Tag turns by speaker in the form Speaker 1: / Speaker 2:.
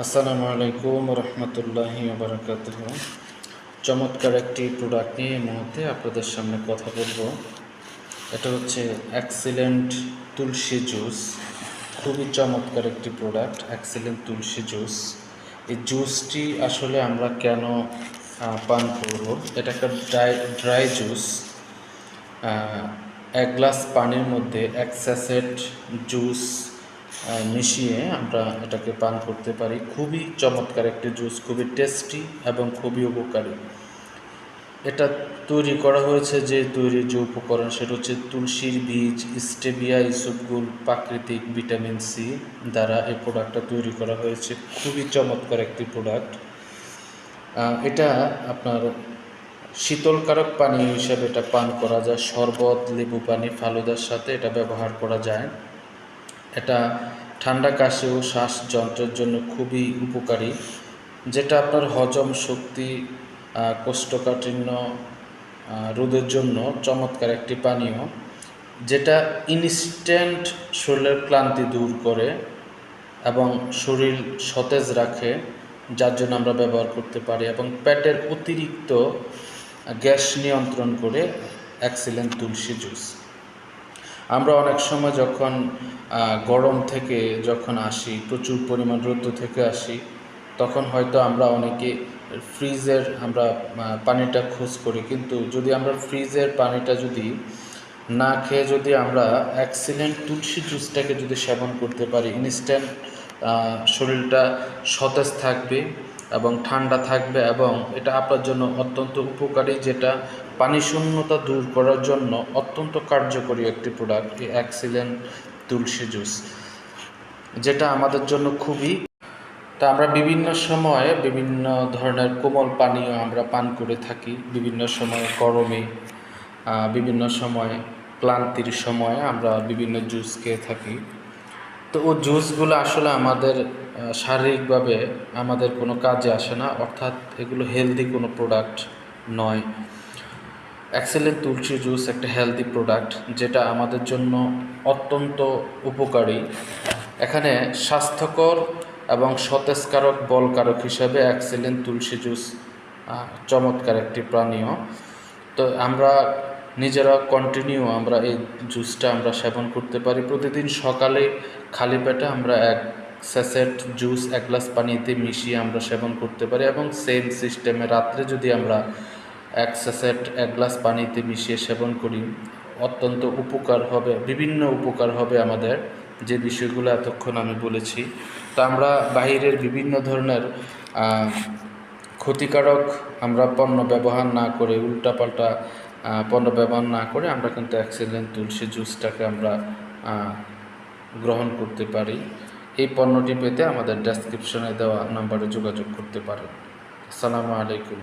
Speaker 1: আসসালামু আলাইকুম রহমতুল্লাহি বারাকাত চমৎকার একটি প্রোডাক্ট নিয়ে এই মুহূর্তে আপনাদের সামনে কথা বলব। এটা হচ্ছে অ্যাক্সিলেন্ট তুলসী জুস খুবই চমৎকার একটি প্রোডাক্ট অ্যাক্সিলেন্ট তুলসী জুস এই জুসটি আসলে আমরা কেন পান করব? এটা একটা ড্রাই ড্রাই জুস এক গ্লাস পানির মধ্যে এক স্যাসেট জুস মিশিয়ে আমরা এটাকে পান করতে পারি। খুবই চমৎকার একটি জুস, খুবই টেস্টি এবং খুবই উপকারী। এটা তৈরি করা হয়েছে যে তৈরির যে উপকরণ, সেটা হচ্ছে তুলসীর বীজ, স্টেবিয়া, ইসবগুল প্রাকৃতিক ভিটামিন সি দ্বারা এই প্রোডাক্টটা তৈরি করা হয়েছে। খুবই চমৎকার একটি প্রোডাক্ট এটা আপনার শীতলকারক পানীয় হিসাবে এটা পান করা যায়। শরবত, লেবু পানি, ফালুদার সাথে এটা ব্যবহার করা যায়। এটা ঠান্ডা কাশি ও শ্বাসযন্ত্রের জন্য খুবই উপকারী, যেটা আপনার হজম শক্তি কোষ্ঠকাঠিন্য রোদের জন্য চমৎকার একটি পানীয়, যেটা ইনস্ট্যান্ট শরীরের ক্লান্তি দূর করে এবং শরীর সতেজ রাখে, যার জন্য আমরা ব্যবহার করতে পারি এবং পেটের অতিরিক্ত গ্যাস নিয়ন্ত্রণ করে অ্যাক্সিলেন্ট তুলসী জুস। আমরা অনেক সময় যখন গরম থেকে যখন আসি, প্রচুর পরিমাণ রৌদ্র থেকে আসি, তখন হয়তো আমরা অনেকে ফ্রিজের আমরা পানিটা খোঁজ করি। কিন্তু যদি আমরা ফ্রিজের পানিটা যদি না খেয়ে যদি আমরা অ্যাক্সিলেন্ট তুলসী জুসটাকে যদি সেবন করতে পারি ইনস্ট্যান্ট শরীরটা সতেজ থাকবে এবং ঠান্ডা থাকবে এবং এটা আপনার জন্য অত্যন্ত উপকারী, যেটা পানি শূন্যতা দূর করার জন্য অত্যন্ত কার্যকরী একটি প্রোডাক্ট এই অ্যাক্সিলেন্ট তুলসী জুস যেটা আমাদের জন্য খুবই। তা আমরা বিভিন্ন সময়ে বিভিন্ন ধরনের কোমল পানীয় আমরা পান করে থাকি, বিভিন্ন সময় গরমে বিভিন্ন সময় ক্লান্তির সময়ে আমরা বিভিন্ন জুস খেয়ে থাকি। তো ও জুসগুলো আসলে আমাদের শারীরিকভাবে আমাদের কোনো কাজে আসে না, অর্থাৎ এগুলো হেলদি কোনো প্রোডাক্ট নয়। অ্যাক্সেলেন্ট তুলসী জুস একটা হেলদি প্রোডাক্ট যেটা আমাদের জন্য অত্যন্ত উপকারী। এখানে স্বাস্থ্যকর এবং সতেজকারক বলকারক হিসাবে অ্যাক্সেলেন্ট তুলসী জুস চমৎকার একটি প্রাণীয় তো আমরা নিজেরা কন্টিনিউ আমরা এই জুসটা আমরা সেবন করতে পারি। প্রতিদিন সকালে খালি পেটে আমরা এক স্যাসেট জুস, এক গ্লাস পানিতে মিশিয়ে আমরা সেবন করতে পারি এবং সেম সিস্টেমে রাত্রে যদি আমরা এক স্যাসেট এক গ্লাস পানিতে মিশিয়ে সেবন করি, অত্যন্ত উপকার হবে, বিভিন্ন উপকার হবে আমাদের। যে বিষয়গুলো এতক্ষণ আমি বলেছি। তো আমরা বাইরের বিভিন্ন ধরনের ক্ষতিকারক আমরা পণ্য ব্যবহার না করে, উল্টাপাল্টা পণ্য ব্যবহার না করে আমরা কিন্তু অ্যাক্সিলেন্ট তুলসী জুসটাকে আমরা গ্রহণ করতে পারি। এই পণ্যটি পেতে আমাদের ডেসক্রিপশনে দেওয়া নাম্বারে যোগাযোগ করতে পারেন। আসসালামু আলাইকুম।